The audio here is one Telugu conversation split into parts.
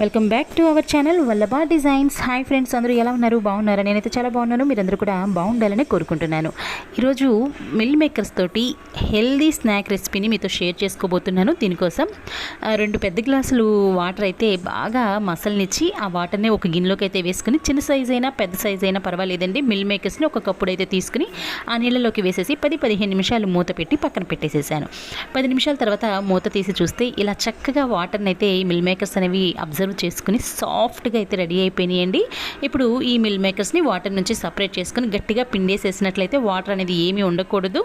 Welcome back to our channel Vallabha designs hi friends అందరూ ఎలా ఉన్నారు? బాగున్నారా? నేనైతే చాలా బాగున్నాను. మీరందరూ కూడా బాగుండాలని కోరుకుంటున్నాను. ఈరోజు మిల్ మేకర్స్ తోటి హెల్దీ స్నాక్ రెసిపీని మీతో షేర్ చేసుకోబోతున్నాను. దీనికోసం రెండు పెద్ద గ్లాసులు వాటర్ అయితే బాగా మసల్నిచ్చి ఆ వాటర్ని ఒక గిన్నెలోకి అయితే వేసుకుని చిన్న సైజ్ అయినా పెద్ద సైజ్ అయినా పర్వాలేదండి. మిల్ మేకర్స్ని ఒక కప్పుడు అయితే తీసుకుని ఆ నీళ్ళలోకి వేసేసి పది పదిహేను నిమిషాలు మూత పెట్టి పక్కన పెట్టేసేసాను. పది నిమిషాల తర్వాత మూత తీసి చూస్తే ఇలా చక్కగా వాటర్ని అయితే ఈ మిల్ మేకర్స్ అనేవి అబ్జర్వ్ చేసుకుని సాఫ్ట్గా అయితే రెడీ అయిపోయినాయండి. ఇప్పుడు ఈ మిల్ మేకర్స్ని వాటర్ నుంచి సపరేట్ చేసుకుని గట్టిగా పిండేసేసినట్లయితే వాటర్ అనేది ఏమీ ఉండకూడదు.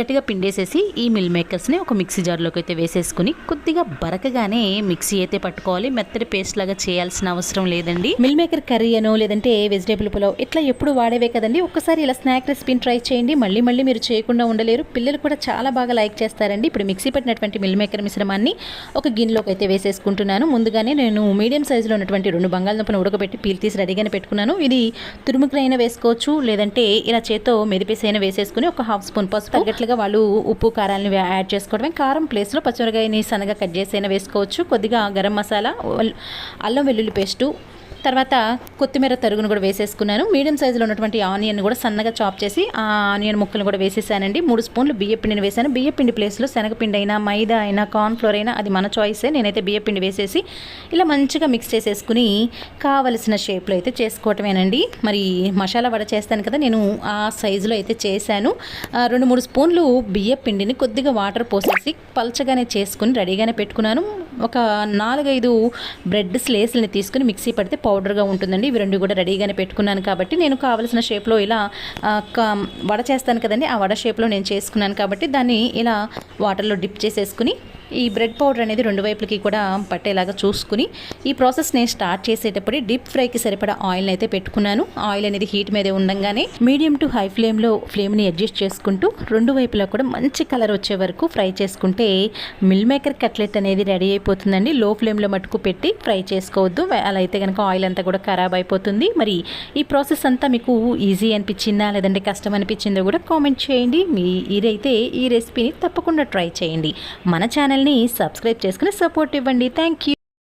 గట్టిగా పిండేసేసి ఈ మిల్ మేకర్స్ని ఒక మిక్సీ జార్లోకి అయితే వేసేసుకుని కొద్దిగా బరకగానే మిక్సీ అయితే పట్టుకోవాలి. మెత్తటి పేస్ట్ లాగా చేయాల్సిన అవసరం లేదండి. మిల్ మేకర్ కర్రీ అనో లేదంటే వెజిటేబుల్ పులావ్ ఇట్లా ఎప్పుడు వాడేవే కదండి. ఒకసారి ఇలా స్నాక్ రెసిపీని ట్రై చేయండి. మళ్ళీ మళ్ళీ మీరు చేయకుండా ఉండలేరు. పిల్లలు కూడా చాలా బాగా లైక్ చేస్తారండి. ఇప్పుడు మిక్సీ పట్టినటువంటి మిల్ మేకర్ మిశ్రమాన్ని ఒక గిన్నెలోకి అయితే వేసేసుకుంటున్నాను. ముందుగానే నేను మీడియం సైజులో ఉన్నటువంటి రెండు బంగాళదుంపను ఉడకబెట్టి పీల్ తీసి రెడీగానే పెట్టుకున్నాను. ఇది తురుముకునైనా వేసుకోవచ్చు లేదంటే ఇలా చేత్తో మెదిపేసి అయినా వేసేసుకుని ఒక హాఫ్ స్పూన్ పసుపు తగ్గట్లుగా వాళ్ళు ఉప్పు కారాలను యాడ్ చేసుకోవడమే. కారం ప్లేస్లో పచ్చిమిరకాయని సన్నగా కట్ చేసి అయినా వేసుకోవచ్చు. కొద్దిగా గరం మసాలా అల్లం వెల్లుల్లి పేస్టు తర్వాత కొత్తిమీర తరుగును కూడా వేసేసుకున్నాను. మీడియం సైజులో ఉన్నటువంటి ఆనియన్ కూడా సన్నగా చాప్ చేసి ఆ ఆనియన్ ముక్కలు కూడా వేసేసానండి. మూడు స్పూన్లు బియ్యపిండిని వేసాను. బియ్యపిండి ప్లేస్లో శనగపిండి అయినా మైదా అయినా కార్న్ఫ్లోర్ అయినా అది మన చాయిసే నేనైతే బియ్యపిండి వేసేసి ఇలా మంచిగా మిక్స్ చేసేసుకుని కావలసిన షేప్లో అయితే చేసుకోవటమేనండి. మరి మసాలా వడ చేస్తాను కదా నేను ఆ సైజులో అయితే చేశాను. ఆ, రెండు మూడు స్పూన్లు బియ్యపిండిని కొద్దిగా వాటర్ పోసేసి పల్చగానే చేసుకుని రెడీగానే పెట్టుకున్నాను. ఒక నాలుగైదు బ్రెడ్ స్లేస్ని తీసుకుని మిక్సీ పడితే పౌడర్గా ఉంటుందండి. ఇవి రెండు కూడా రెడీగానే పెట్టుకున్నాను కాబట్టి నేను కావలసిన షేప్లో ఇలా వడ చేస్తాను కదండి. ఆ వడ షేప్లో నేను చేసుకున్నాను కాబట్టి దాన్ని ఇలా వాటర్లో డిప్ చేసేసుకుని ఈ బ్రెడ్ పౌడర్ అనేది రెండు వైపులకి కూడా పట్టేలాగా చూసుకుని ఈ ప్రాసెస్ నేను స్టార్ట్ చేసేటప్పుడు డీప్ ఫ్రైకి సరిపడా ఆయిల్ అయితే పెట్టుకున్నాను. ఆయిల్ అనేది హీట్ మీదే ఉండగానే మీడియం టు హై ఫ్లేమ్లో ఫ్లేమ్ని అడ్జస్ట్ చేసుకుంటూ రెండు వైపులా కూడా మంచి కలర్ వచ్చే వరకు ఫ్రై చేసుకుంటే మిల్ మేకర్ కట్లెట్ అనేది రెడీ అయిపోతుందండి. లో ఫ్లేమ్లో మట్టుకు పెట్టి ఫ్రై చేసుకోవద్దు. అలా అయితే కనుక ఆయిల్ అంతా కూడా ఖరాబ్ అయిపోతుంది. మరి ఈ ప్రాసెస్ అంతా మీకు ఈజీ అనిపించిందా? లేదంటే కష్టం అనిపించిందో కూడా కామెంట్ చేయండి. మీ ఇదైతే ఈ రెసిపీని తప్పకుండా ట్రై చేయండి. మన ఛానల్ని సబ్స్క్రైబ్ చేసుకుని సపోర్ట్ ఇవ్వండి. Thank you